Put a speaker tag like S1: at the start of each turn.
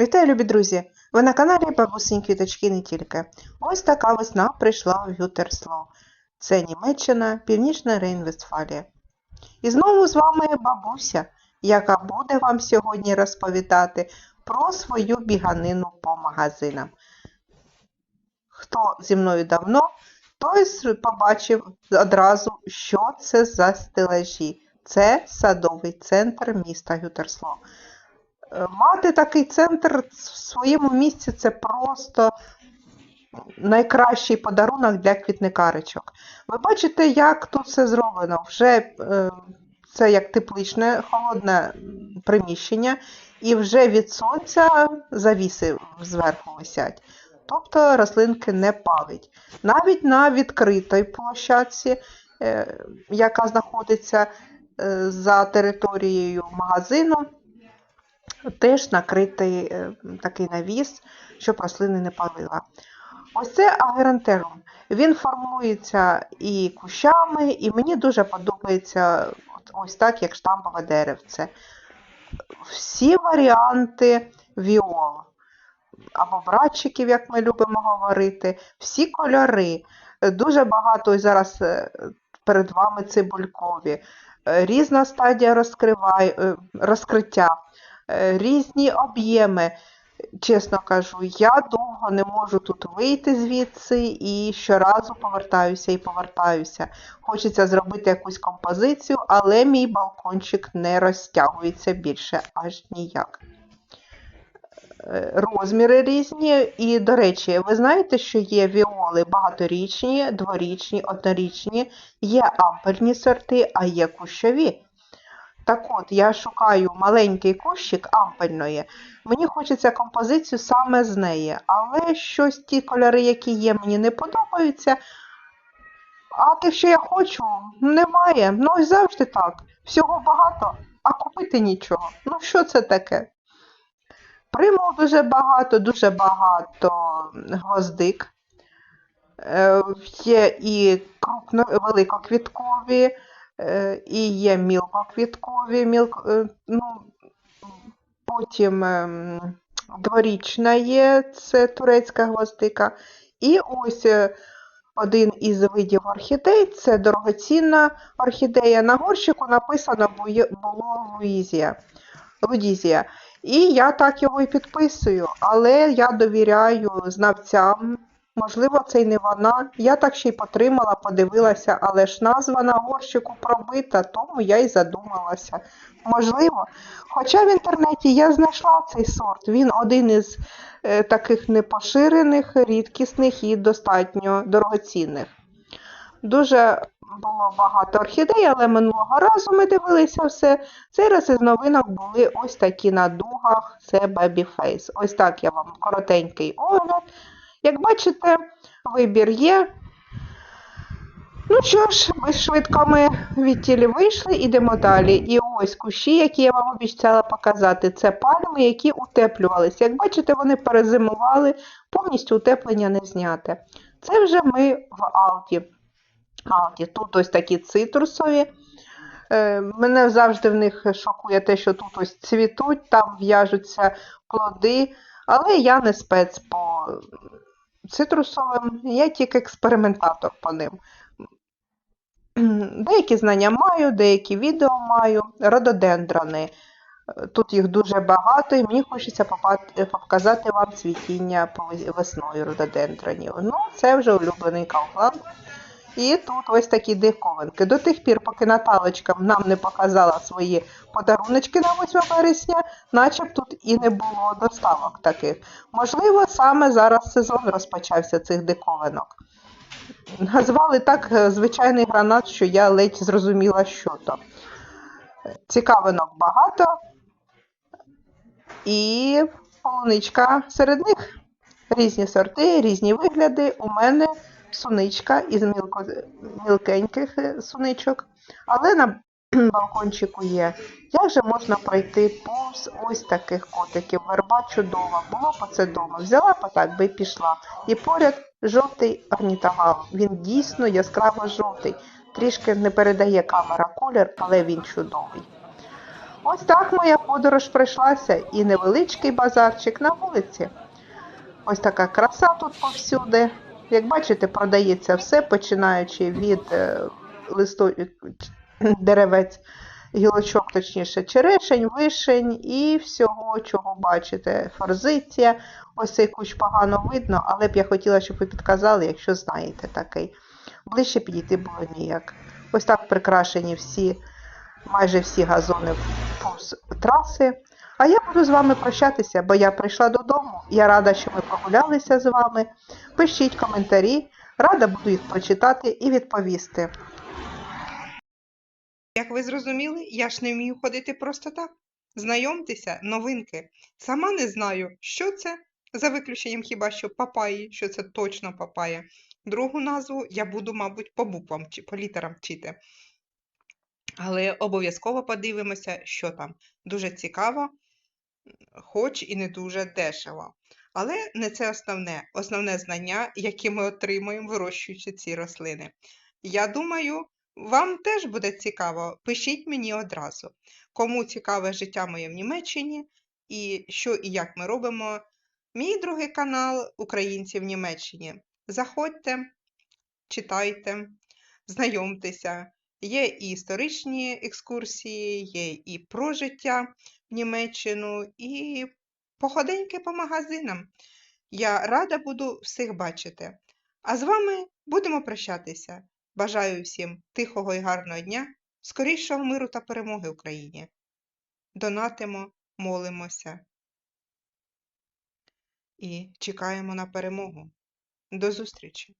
S1: Вітаю, любі друзі! Ви на каналі Бабусині Квіточки не тільки. Ось така весна прийшла в Гютерсло. Це Німеччина, Північна Рейн-Вестфалія. І знову з вами бабуся, яка буде вам сьогодні розповідати про свою біганину по магазинам. Хто зі мною давно, той побачив одразу, що це за стелажі. Це садовий центр міста Гютерсло. Е, Мати такий центр в своєму місці це просто найкращий подарунок для квітникаричок. Ви бачите, як тут все зроблено. Вже е, це як тепличне, холодне приміщення, і вже від сонця завіси зверху висять. Тобто рослинки не палить. Навіть на відкритій площадці, е, яка знаходиться за територією магазину, теж накритий е, такий навіс, щоб рослини не палила. Ось це агерантерум. Він формується і кущами, і мені дуже подобається ось так, як штампове деревце. Всі варіанти віол або братчиків, як ми любимо говорити, всі кольори. Дуже багато зараз е, перед вами цибулькові, Е, різна стадія розкривай, розкриття, різні об'єми. Чесно кажу, я довго не можу тут вийти звідси і щоразу повертаюся і повертаюся. Хочеться зробити якусь композицію, але мій балкончик не розтягується більше аж ніяк. Е, Розміри різні, і, до речі, ви знаєте, що є віоли багаторічні, дворічні, однорічні, є ампельні сорти, а є кущові. Так от, я шукаю маленький кущик ампельної. Мені хочеться композицію саме з неї, але щось ті кольори, які є, мені не подобаються. А тих, що я хочу, немає. Ну ось завжди так. Всього багато, а купити нічого. Ну що це таке? Примул дуже багато, дуже багато гвоздик. Е, Є і крупно, великоквіткові, і є мілкоквіткові, мілко, е, ну, потім ем, дворічна є, це турецька гвоздика. І ось е, один із видів орхідей це дорогоцінна орхідея. На горщику написано було Луїзія. Лудізія. І я так його і підписую, але я довіряю знавцям. Можливо, це й не вона. Я так ще й потримала, подивилася, але ж назва на горщику пробита, тому я й задумалася. Можливо. Хоча в інтернеті я знайшла цей сорт. Він один із е, таких непоширених, рідкісних і достатньо дорогоцінних. Дуже було багато орхідей, але минулого разу ми дивилися все. Цей раз із новинок були ось такі на дугах, це Babyface. Ось так я вам коротенький огляд. Як бачите, вибір є. Ну що ж, ми швидко ми від тілі вийшли, ідемо далі. І ось кущі, які я вам обіцяла показати, це пальми, які утеплювалися. Як бачите, вони перезимували, повністю утеплення не зняте. Це вже ми в Алті. Алті. Тут ось такі цитрусові. Е, Мене завжди в них шокує те, що тут ось цвітуть, там в'яжуться плоди, але я не спец по цитрусовим, я тільки експериментатор по ним. Деякі знання маю, деякі відео маю, рододендрони. Тут їх дуже багато, і мені хочеться показати вам цвітіння весною рододендронів. Ну, це вже улюблений Kaufland. І тут ось такі диковинки. До тих пір, поки Наталочка нам не показала свої подаруночки на 8 вересня, начеб тут і не було доставок таких. Можливо, саме зараз сезон розпочався цих диковинок. Назвали так е, звичайний гранат, що я ледь зрозуміла, що то. Цікавинок багато. І полуничка серед них. Різні сорти, різні вигляди. У мене суничка із мілко, мілкеньких е, суничок, але на балкончику є. Як же можна пройти повз ось таких котиків? Верба чудова, було б це дома. Взяла б так би пішла. І поряд жовтий орнітогал. Він дійсно яскраво жовтий. Трішки не передає камера колір, але він чудовий. Ось так моя подорож пройшлася і невеличкий базарчик на вулиці. Ось така краса тут повсюди. Як бачите, продається все, починаючи від е, листо... деревець, гілочок, точніше, черешень, вишень і всього, чого бачите. Форзиція. Ось цей кущ погано видно, але б я хотіла, щоб ви підказали, якщо знаєте такий. Ближче підійти було ніяк. Ось так прикрашені всі, майже всі газони повз траси. А я буду з вами прощатися, бо я прийшла додому. Я рада, що ми прогулялися з вами. Пишіть коментарі, рада буду їх прочитати і відповісти.
S2: Як ви зрозуміли, я ж не вмію ходити просто так. Знайомтеся, новинки. Сама не знаю, що це, за виключенням хіба що папаї, що це точно папая. Другу назву я буду, мабуть, по буквам чи по літерам вчити. Але обов'язково подивимося, що там. Дуже цікаво, хоч і не дуже дешево. Але не це основне. Основне знання, яке ми отримуємо, вирощуючи ці рослини. Я думаю, вам теж буде цікаво. Пишіть мені одразу. Кому цікаве життя моє в Німеччині і що і як ми робимо. Мій другий канал Українці в Німеччині. Заходьте, читайте, знайомтеся. Є і історичні екскурсії, є і про життя в Німеччину, і походеньки по магазинам. Я рада буду всіх бачити. А з вами будемо прощатися. Бажаю всім тихого і гарного дня, скорішого миру та перемоги Україні. Донатимо, молимося і чекаємо на перемогу. До зустрічі!